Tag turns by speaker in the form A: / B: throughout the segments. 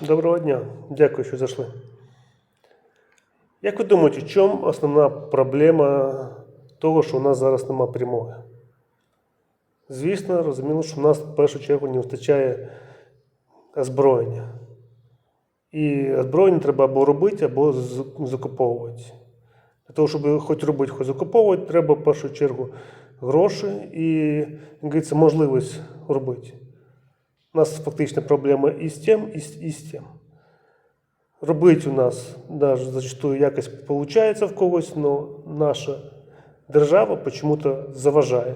A: Доброго дня. Дякую, що зайшли. Як ви думаєте, в чому основна проблема того, що у нас зараз нема перемоги? Звісно, розуміло, що у нас в першу чергу не вистачає озброєння. І озброєння треба або робити, або закуповувати. Для того, щоб хоч робити, хоч закуповувати, треба в першу чергу гроші і, як говориться, можливість робити. У нас фактично проблема і з тим, і з, і з тим. Робити у нас навіть зачастую якось виходить в когось, але наша держава почему-то заважає.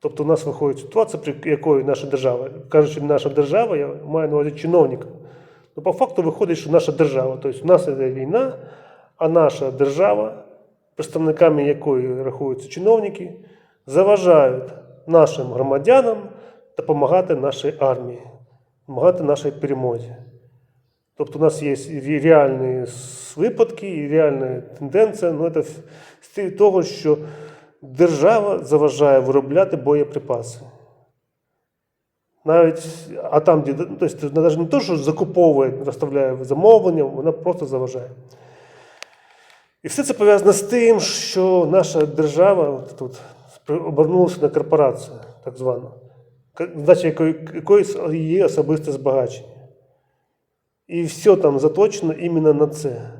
A: Тобто у нас виходить ситуація, при якої наша держава, кажучи, наша держава, я маю на увазі чиновників. Ну, по факту виходить, що наша держава, тобто у нас йде війна, а наша держава, представниками якої рахуються чиновники, заважають нашим громадянам допомагати нашій армії, допомагати нашій перемозі. Тобто у нас є реальні випадки, і реальна тенденція, ну це з того, що держава заважає виробляти боєприпаси. Навіть, а там, де, ну, тобто, навіть не те, що закуповує, розставляє замовлення, вона просто заважає. І все це пов'язано з тим, що наша держава тут обернулася на корпорацію, так звану, задача якоїсь є особисте збагачення. І все там заточено іменно на це.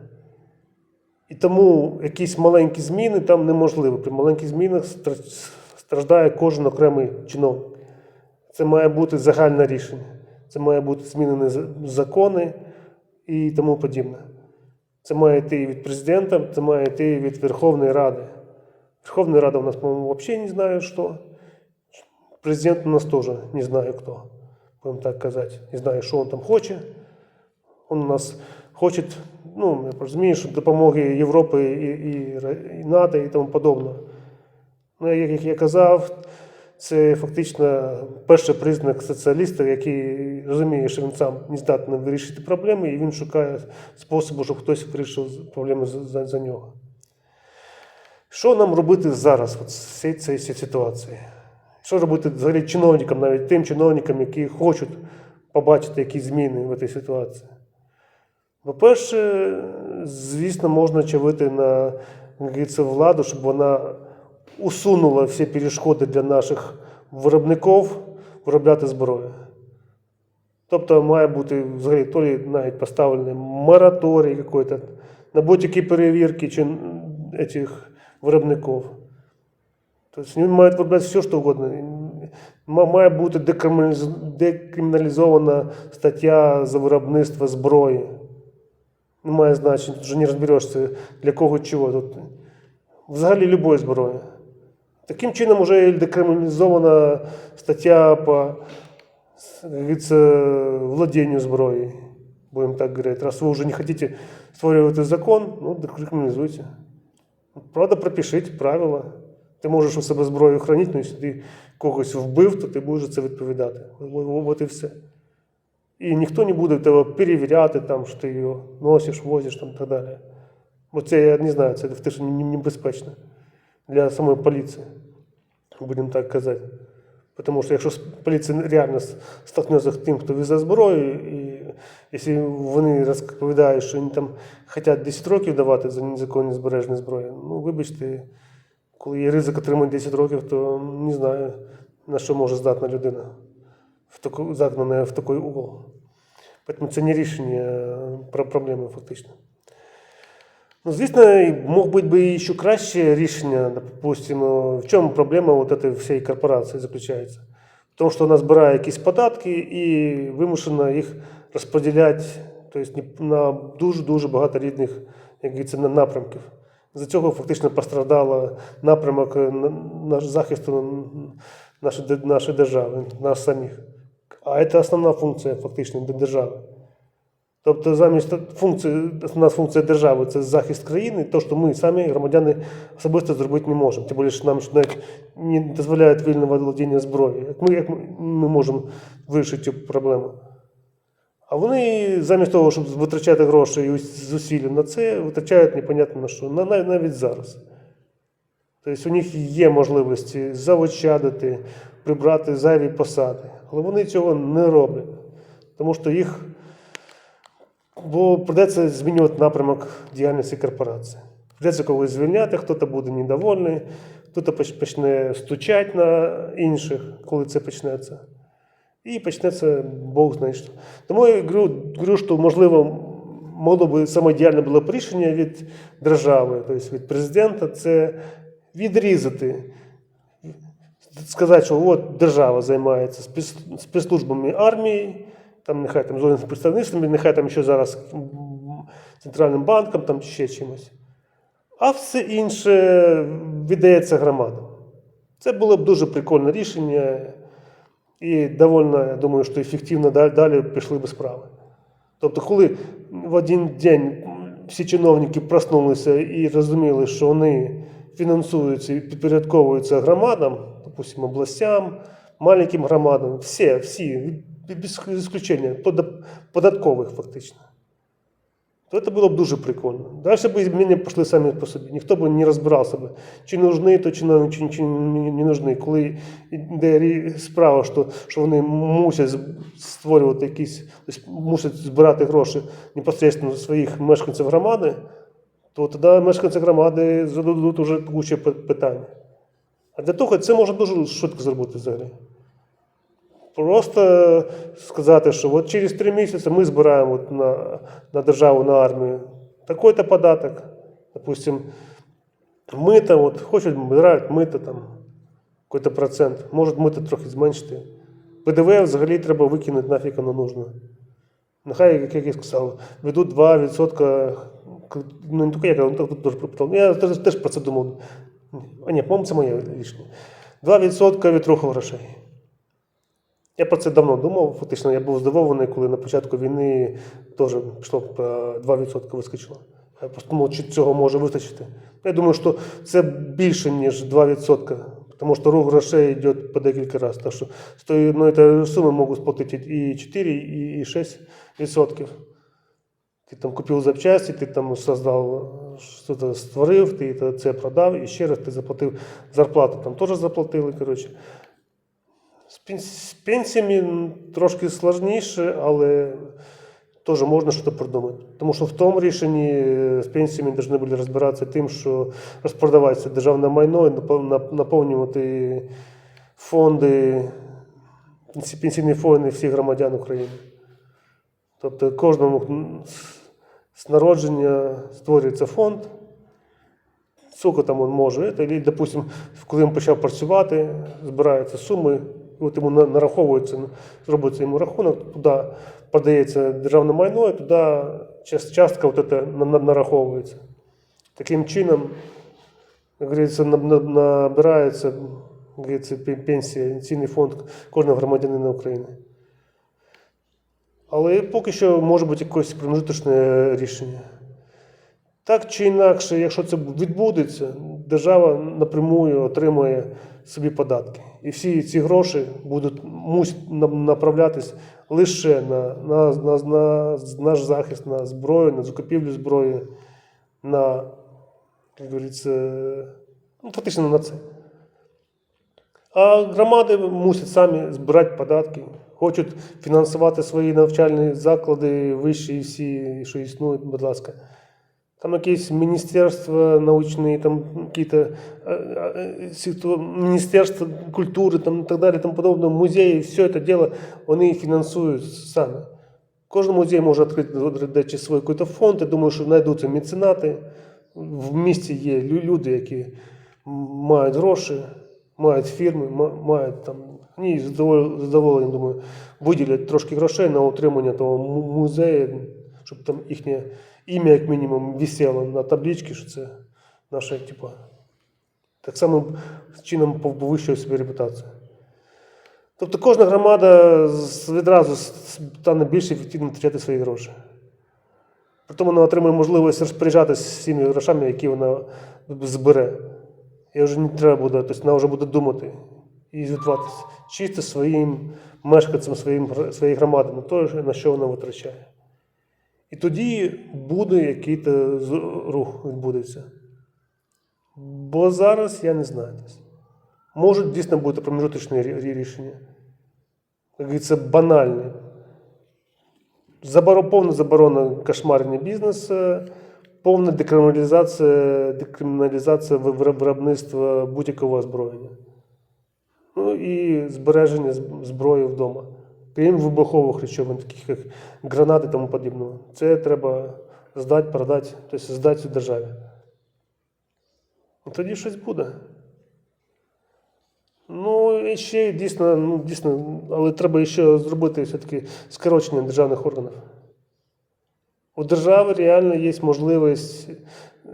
A: І тому якісь маленькі зміни там неможливі. При маленьких змінах страждає кожен окремий чиновник. Це має бути загальне рішення. Це має бути змінені закони і тому подібне. Це має йти від президента, це має йти від Верховної Ради. Верховная Рада у нас, по-моему, вообще не знаю, что. Президент у нас тоже не знаю кто, будем так сказать. Не знаю, що він там хоче. Он у нас хоче, ну, що допомоги Європи і, і, і НАТО і тому подобне. Ну, як я казав, це фактично перший признак соціаліста, який розуміє, що він сам не здатний вирішити проблеми, і він шукає способу, щоб хтось вирішив проблеми за, за, нього. Що нам робити зараз от з цієї ситуації? Що робити взагалі чиновникам, навіть тим чиновникам, які хочуть побачити якісь зміни в цій ситуації? По-перше, звісно, можна чавити на владу, щоб вона усунула всі перешкоди для наших виробників виробляти зброю. Тобто має бути взагалі то лі навіть поставлений мораторій якийсь на будь-які перевірки чи цих виробників. Тобто вони мають виробляти все, що угодно. Має бути декриміналіз- декриміналізована стаття за виробництво зброї. Немає значення, вже не розберешся, для кого чого. Тут взагалі любої зброї. Таким чином вже декриміналізована стаття по як говорится, владению зброей, будем так говорить. Раз вы уже не хотите створювати закон, ну, декриміналізуйте. Правда, пропишіть правила. Ти можеш у себе зброю хранити, але якщо ти когось вбив, то ти будеш це відповідати. От і все. І ніхто не буде тебе перевіряти, там, що ти її носиш, возиш там, і так далі. Бо це, я не знаю, це те, що не- небезпечно для самої поліції, будемо так казати. Тому що якщо поліція реально столкнеться з тим, хто везе зброю, і якщо вони розповідають, що вони там хочуть 10 років давати за незаконні збережені зброї, ну вибачте, коли є ризик отримати 10 років, то не знаю, на що може здатна людина, в загнана в такий угол. Тому це не рішення про проблеми фактично. Ну, звісно, мог бути би ще краще рішення, допустимо, в чому проблема от этой всієї корпорації заключається? В тому, що вона збирає якісь податки і вимушена їх розподіляти тобто, на дуже-дуже багато різних як говориться, напрямків. За цього фактично постраждала напрямок е, на- захисту нашої, держави, нас самих. А це основна функція фактично держави. Тобто замість функції, основна функція держави це захист країни, то, що ми самі громадяни особисто зробити не можемо. Тим більше, нам навіть не дозволяють вільного володіння зброєю. Як ми, як ми, ми можемо вирішити цю проблему? А вони замість того, щоб витрачати гроші і зусилля на це, витрачають непонятно на що, на, навіть зараз. Тобто у них є можливості заощадити, прибрати зайві посади, але вони цього не роблять. Тому що їх Бо придеться змінювати напрямок діяльності корпорації. Придеться когось звільняти, хтось буде недовольний, хтось поч- почне стучати на інших, коли це почнеться. І почнеться Бог знає що. Тому я говорю, що можливо могло би саме ідеальне було б рішення від держави, тобто від президента, це відрізати сказати, що от держава займається спецслужбами армії, там нехай там зовнішнім представництвом, нехай там ще зараз центральним банком, там ще чимось. А все інше віддається громадам. Це було б дуже прикольне рішення, і довольно, я думаю, що ефективно далі, пішли би справи. Тобто, коли в один день всі чиновники проснулися і розуміли, що вони фінансуються і підпорядковуються громадам, допустимо, областям, маленьким громадам, всі, всі, без исключення, пода- податкових фактично. То це було б дуже прикольно. Далі б зміни пішли самі по собі. Ніхто б не розбирався б, чи нужны, то чи, чи, чи не нужны. Коли йде справа, що, що вони мусять створювати якісь, тобто мусять збирати гроші непосередньо своїх мешканців громади, то тоді мешканці громади зададуть уже кучу пи- питань. А для того це можна дуже швидко зробити взагалі. Просто сказати, що от через три місяці ми збираємо от на, на державу, на армію такий-то податок, допустим, мито, от хочуть збирають мито там, якийсь процент, можуть мито трохи зменшити. ПДВ взагалі треба викинути нафіг воно нужно. Нехай, як я сказав, ведуть 2%, ну не тільки я, ну, тут дуже пропитав. Я теж, теж про це думав. А ні, по-моєму, це моє рішення. 2% від руху грошей. Я про це давно думав. Фактично, я був здивований, коли на початку війни теж пішло по 2% вискочило. Я просто думав, чи цього може вистачити. Я думаю, що це більше, ніж 2%, тому що рух грошей йде по декілька разів. Так що з тої та суми можуть сплатити і 4, і і 6%. Ти там купив запчасті, ти там создав, щось створив, ти це продав, і ще раз ти заплатив зарплату. Там теж заплатили. Коротше. З пенсіями трошки складніше, але теж можна щось придумати. Тому що в тому рішенні е, з пенсіями повинні були розбиратися тим, що розпродавається державне майно і наповнювати фонди, пенсійні фонди всіх громадян України. Тобто кожному з- народження створюється фонд, скільки там він може. Це, і, допустим, коли він почав працювати, збираються суми, от йому на- нараховується, зробиться йому рахунок, туди подається державне майно, і туди част- частка от нараховується. Таким чином, як говориться, на- на- набирається говориться, пенсія, пенсійний фонд кожного громадянина України. Але поки що може бути якесь промежуточне рішення. Так чи інакше, якщо це відбудеться, держава напрямую отримує собі податки. І всі ці гроші будуть мусять направлятись лише на, на, на, на наш захист, на зброю, на закупівлю зброї, на, як говориться, ну, фактично на це. А громади мусять самі збирати податки, хочуть фінансувати свої навчальні заклади вищі всі, що існують, будь ласка. Там якісь міністерства научні, там якісь е, е, сектор- Міністерство культури там, і так далі, тому подобне, музеї, все це діло вони фінансують самі. Кожен музей може відкрити свій якийсь фонд, я думаю, що знайдуться меценати. В місті є лю- люди, які м- мають гроші, мають фірми, ма- мають там. Вони з задовол- з задоволенням, думаю, виділять трошки грошей на утримання того му- музею, щоб там їхнє Ім'я, як мінімум, висело на табличці, що це наше, типу, так само чином повищує собі репутацію. Тобто кожна громада відразу стане більш ефективно втрачати свої гроші. Притом вона отримує можливість розпоряджатися цими грошами, які вона збере. І вже не треба буде, тобто вона вже буде думати і звітуватися чисто своїм мешканцям своїм, своєї громади на те, на що вона витрачає. І тоді буде якийсь рух відбудеться. Бо зараз я не знаю. Може дійсно бути промежуточне рі- рі- рішення. Як говориться, банальне. Заборо, повна заборона кошмарення бізнесу, повна декриміналізація, декриміналізація виробництва будь-якого озброєння. Ну і збереження зброї вдома. Крім вибухових речовин, таких як гранати і тому подібного. Це треба здати, продати, тобто здати державі. І тоді щось буде. Ну, і ще дійсно, ну, дійсно, але треба ще зробити все-таки скорочення державних органів. У держави реально є можливість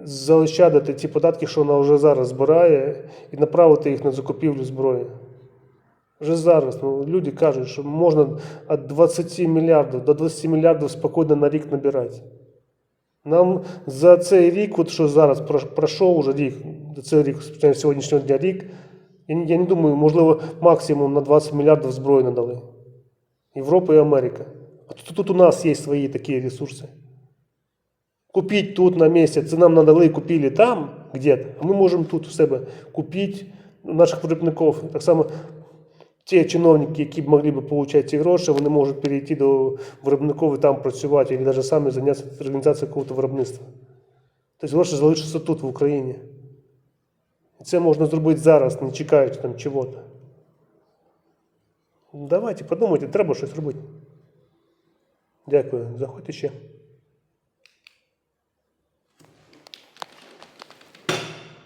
A: заощадити ті податки, що вона вже зараз збирає, і направити їх на закупівлю зброї. Вже зараз ну, люди кажуть, що можна від 20 мільярдів до 20 мільярдів спокійно на рік набирати. Нам за цей рік, от що зараз пройшов уже рік, цей рік, сьогоднішнього дня рік, я, не- думаю, можливо, максимум на 20 мільярдів зброї надали. Європа і Америка. А тут, тут у нас є свої такі ресурси. Купить тут на місці, це нам надали, купили там где-то, а ми можемо тут у себе купити наших виробників. Так само ті чиновники, які б могли б отримати ці гроші, вони можуть перейти до виробників і там працювати, або навіть самі зайнятися організацією якогось виробництва. Тобто гроші залишаться тут, в Україні. І це можна зробити зараз, не чекаючи там чого-то. Давайте, подумайте, треба щось робити. Дякую. Заходьте ще.